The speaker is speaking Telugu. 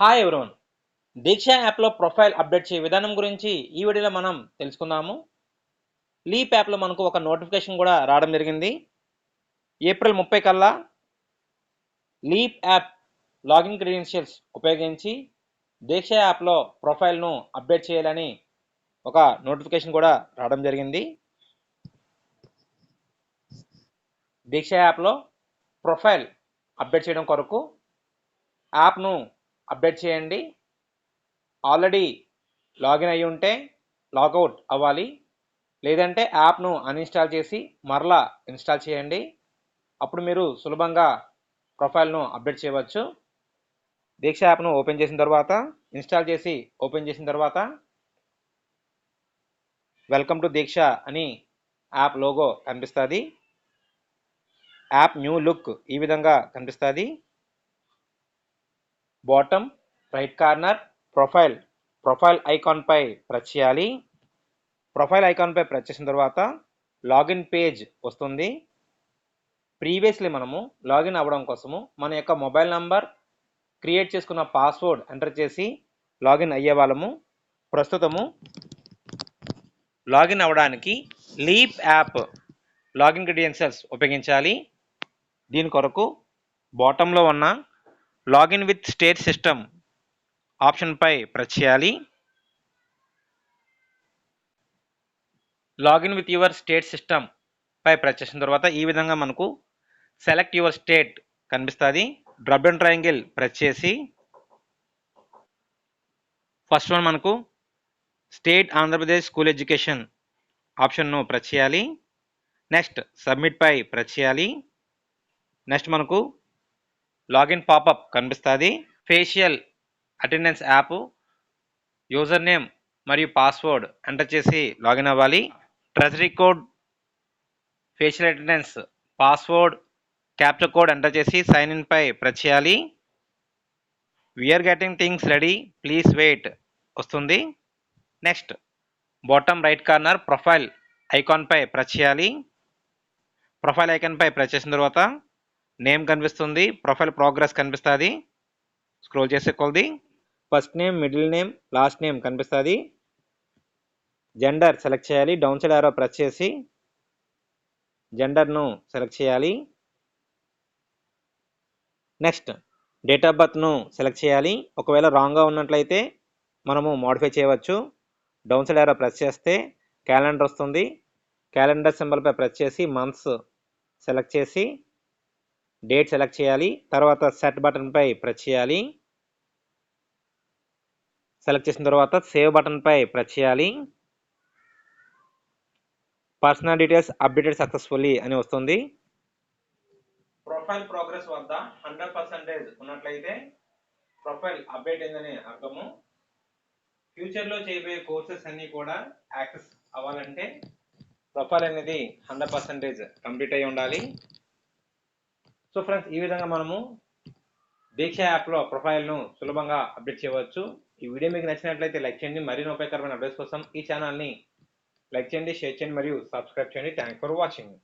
హాయ్ ఎవరోన్ దీక్ష యాప్లో ప్రొఫైల్ అప్డేట్ చేయ విధానం గురించి ఈ వీడియోలో మనం తెలుసుకుందాము. లీప్ యాప్లో మనకు ఒక నోటిఫికేషన్ కూడా రావడం జరిగింది. ఏప్రిల్ ముప్పై కల్లా లీప్ యాప్ లాగిన్ క్రెడెన్షియల్స్ ఉపయోగించి దీక్ష యాప్లో ప్రొఫైల్ను అప్డేట్ చేయాలని ఒక నోటిఫికేషన్ కూడా రావడం జరిగింది. దీక్ష యాప్లో ప్రొఫైల్ అప్డేట్ చేయడం కొరకు యాప్ను అప్డేట్ చేయండి. ఆల్రెడీ లాగిన్ అయి ఉంటే లాగౌట్ అవ్వాలి. లేదంటే యాప్ను అన్ఇన్స్టాల్ చేసి మరలా ఇన్స్టాల్ చేయండి. అప్పుడు మీరు సులభంగా ప్రొఫైల్ను అప్డేట్ చేయవచ్చు. దీక్ష యాప్ను ఓపెన్ చేసిన తర్వాత ఇన్స్టాల్ చేసి ఓపెన్ చేసిన తర్వాత వెల్కమ్ టు దీక్ష అని యాప్ లోగో కనిపిస్తుంది. యాప్ న్యూ లుక్ ఈ విధంగా కనిపిస్తుంది. Bottom right corner profile profile ఐకాన్పై press చేయాలి. ప్రొఫైల్ ఐకాన్పై ప్రెస్ చేసిన తర్వాత లాగిన్ పేజ్ వస్తుంది. ప్రీవియస్లీ మనము లాగిన్ అవ్వడం కోసము మన యొక్క మొబైల్ నంబర్ క్రియేట్ చేసుకున్న పాస్వర్డ్ ఎంటర్ చేసి లాగిన్ అయ్యే వాళ్ళము. ప్రస్తుతము లాగిన్ అవ్వడానికి లీప్ యాప్ లాగిన్ క్రెడెన్షియల్స్ ఉపయోగించాలి. దీని కొరకు బాటంలో ఉన్న లాగిన్ విత్ స్టేట్ సిస్టమ్ ఆప్షన్పై ప్రెస్ చేయాలి. Login with your state system pi press చేసిన తర్వాత ఈ విధంగా మనకు సెలెక్ట్ యువర్ స్టేట్ కనిపిస్తుంది. డ్రబ్ అండ్ ట్రయాంగిల్ ప్రెస్ చేసి ఫస్ట్ వన్ మనకు స్టేట్ ఆంధ్రప్రదేశ్ స్కూల్ ఎడ్యుకేషన్ ఆప్షన్ను ప్రెస్ చేయాలి. నెక్స్ట్ సబ్మిట్ పై ప్రెస్ చేయాలి. నెక్స్ట్ మనకు లాగిన్ పాపప్ కనిపిస్తుంది. Facial attendance app user name మరియు పాస్వర్డ్ ఎంటర్ చేసి లాగిన్ అవ్వాలి. Treasury code facial attendance password captcha code enter చేసి సైన్ ఇన్ పై ప్రెస్ చేయాలి. We're getting things ready please wait వస్తుంది. Next bottom right corner profile ఐకాన్పై press చేయాలి. ప్రొఫైల్ ఐకాన్పై ప్రెస్ చేసిన తర్వాత నేమ్ కనిపిస్తుంది ప్రొఫైల్ ప్రోగ్రెస్ కనిపిస్తుంది. స్క్రోల్ చేసే కొలది. First name middle name last name కనిపిస్తుంది. జెండర్ సెలెక్ట్ చేయాలి డౌన్ సైడ్ ఆరో ప్రెస్ చేసి జెండర్ను సెలెక్ట్ చేయాలి. నెక్స్ట్ డేట్ ఆఫ్ బర్త్ను సెలెక్ట్ చేయాలి. ఒకవేళ రాంగ్గా ఉన్నట్లయితే మనము మోడిఫై చేయవచ్చు. డౌన్ సైడ్ ఆరో ప్రెస్ చేస్తే క్యాలెండర్ వస్తుంది. క్యాలెండర్ సింబల్పై ప్రెస్ చేసి మంత్స్ సెలెక్ట్ చేసి డేట్ సెలెక్ట్ చేయాలి. తర్వాత సెట్ బటన్పై ప్రెస్ చేయాలి. సెలెక్ట్ చేసిన తర్వాత సేవ్ బటన్పై ప్రెస్ చేయాలి. పర్సనల్ డీటెయిల్స్ అప్డేటెడ్ సక్సెస్ఫుల్లీ అని వస్తుంది. ప్రొఫైల్ ప్రోగ్రెస్ వద్ద? హండ్రెడ్ పర్సెంటేజ్ ఉన్నట్లయితే ప్రొఫైల్ అప్డేట్ అయిందని అర్థము. ఫ్యూచర్లో చేయబోయే కోర్సెస్ అన్నీ కూడా యాక్సెస్ అవ్వాలంటే ప్రొఫైల్ అనేది హండ్రెడ్ పర్సెంటేజ్ కంప్లీట్ అయి ఉండాలి. సో ఫ్రెండ్స్ ఈ విధంగా మనము దీక్ష యాప్లో ప్రొఫైల్ను సులభంగా అప్డేట్ చేయవచ్చు. ఈ వీడియో మీకు నచ్చినట్లయితే లైక్ చేయండి. మరిన్ని ఉపయోగకరమైన అప్డేట్స్ కోసం ఈ ఛానల్ని లైక్ చేయండి షేర్ చేయండి మరియు సబ్స్క్రైబ్ చేయండి. Thank for watching